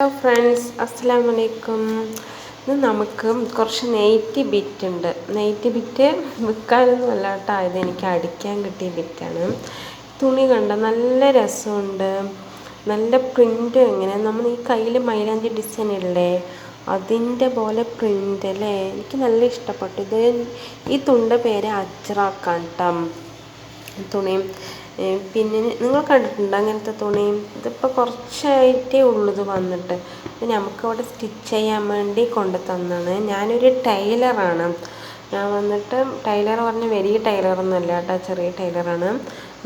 Hello friends അസ്സാം വലൈക്കും ഇന്ന് നമുക്ക് കുറച്ച് നെയ്റ്റി ബിറ്റ് ഉണ്ട്. നെയ്റ്റി ബിറ്റ് വിൽക്കാനൊന്നും അല്ല കേട്ടോ എനിക്ക് അടിക്കാൻ കിട്ടിയ ബിറ്റാണ് തുണി കണ്ട? നല്ല രസമുണ്ട്. നല്ല പ്രിന്റ് എങ്ങനെ നമ്മൾ ഈ കയ്യിൽ മൈലാഞ്ചി ഡിസൈൻ ഇല്ലേ? അതിന്റെ പോലെ പ്രിന്റ് അല്ലേ? എനിക്ക് നല്ല ഇഷ്ടപ്പെട്ടു. ഇത് ഈ തുണ്ട പേര് കേട്ടോ തുണിയും പിന്നെ നിങ്ങൾ കണ്ടിട്ടുണ്ടോ അങ്ങനത്തെ തുണി ഇതിപ്പോൾ കുറച്ചായിട്ടേ ഉള്ളൂ ഇത് വന്നിട്ട്. ഇത് നമുക്കവിടെ സ്റ്റിച്ച് ചെയ്യാൻ വേണ്ടി കൊണ്ടു തന്നാണ് ഞാനൊരു ടൈലറാണ്. ഞാൻ വന്നിട്ട് ടൈലർ പറഞ്ഞ വലിയ ടൈലറൊന്നുമല്ല കേട്ടോ ചെറിയ ടൈലറാണ്.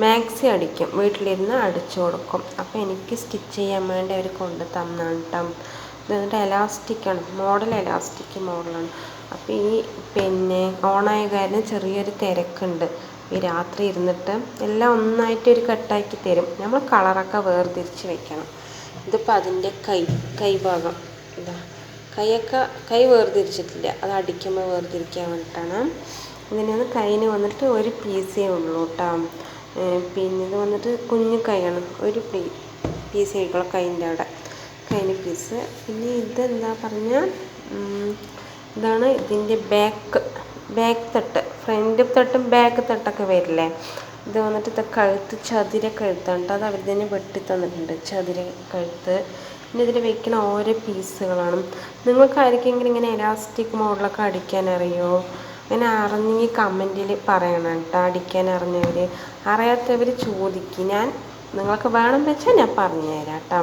മാക്സി അടിക്കും. വീട്ടിലിരുന്ന് അടിച്ചു കൊടുക്കും. അപ്പോൾ എനിക്ക് സ്റ്റിച്ച് ചെയ്യാൻ വേണ്ടി അവർ കൊണ്ടു തന്നാണ് കേട്ടോ. ഇത് എന്നിട്ട് എലാസ്റ്റിക്കാണ്. മോഡൽ എലാസ്റ്റിക് മോഡലാണ്. അപ്പോൾ ഈ പിന്നെ ഓണായ കാരണം ചെറിയൊരു തിരക്കുണ്ട്. ഈ രാത്രി ഇരുന്നിട്ട് എല്ലാം ഒന്നായിട്ട് ഒരു കട്ടാക്കി തരും. നമ്മൾ കളറൊക്കെ വേർതിരിച്ച് വെക്കണം. ഇതിപ്പോൾ അതിന്റെ കൈ കൈഭാഗം ഇതാ. കൈയൊക്കെ കൈ വേർതിരിച്ചിട്ടില്ല. അത് അടിക്കുമ്പോൾ വേർതിരിക്കാൻ വേണ്ടിയിട്ടാണ് ഇതിന് കൈന് വന്നിട്ട് ഒരു പീസേ ഉള്ളൂ കേട്ടോ. പിന്നെ ഇത് വന്നിട്ട് കുഞ്ഞു കൈയാണ്. ഒരു പീ പീസ് ആയിട്ടുള്ള കൈന്റെ അവിടെ. കൈന് പീസ്. പിന്നെ ഇതെന്താ പറഞ്ഞാൽ ഇതാണ് ഇതിന്റെ ബാക്ക് ബാക്ക് തട്ട്. ഫ്രണ്ട് തട്ടും ബാക്ക് തട്ടൊക്കെ വരില്ലേ? ഇത് വന്നിട്ട് ഇത് കഴുത്ത് ചതിര കഴുത്താണ് അത് അവർ തന്നെ വെട്ടി തന്നിട്ടുണ്ട്. ചതിര കഴുത്ത്. പിന്നെ ഇതിൽ വെക്കുന്ന ഓരോ പീസുകളാണ് നിങ്ങൾക്ക് ആർക്കെങ്കിലും ഇങ്ങനെ എലാസ്റ്റിക് മോഡലൊക്കെ അടിക്കാൻ അറിയോ? അങ്ങനെ അറിഞ്ഞെങ്കിൽ കമന്റിൽ പറയണം കേട്ടോ. അടിക്കാൻ അറിഞ്ഞവർ അറിയാത്തവർ ചോദിക്കും. ഞാൻ നിങ്ങൾക്ക് വേണം വെച്ചാൽ ഞാൻ പറഞ്ഞുതരാം കേട്ടോ.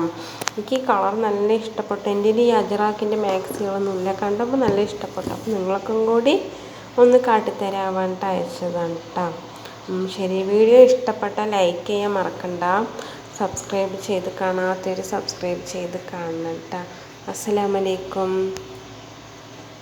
എനിക്ക് ഈ കളർ നല്ല ഇഷ്ടപ്പെട്ടു. എന്റെ ഈ അജറാക്കിന്റെ മാക്സികളൊന്നുമില്ല കണ്ടപ്പോൾ നല്ല ഇഷ്ടപ്പെട്ടു. അപ്പോൾ നിങ്ങൾക്കും കൂടി ഒന്ന് കാട്ടിത്തരാൻ വേണ്ടിയിട്ട് അയച്ചതാണ് കേട്ടോ ശരി. വീഡിയോ ഇഷ്ടപ്പെട്ട ലൈക്ക് ചെയ്യാൻ മറക്കണ്ട. സബ്സ്ക്രൈബ് ചെയ്ത് കാണാത്തവർ സബ്സ്ക്രൈബ് ചെയ്ത് കാണണം കേട്ടോ അസ്സലാമലൈക്കും.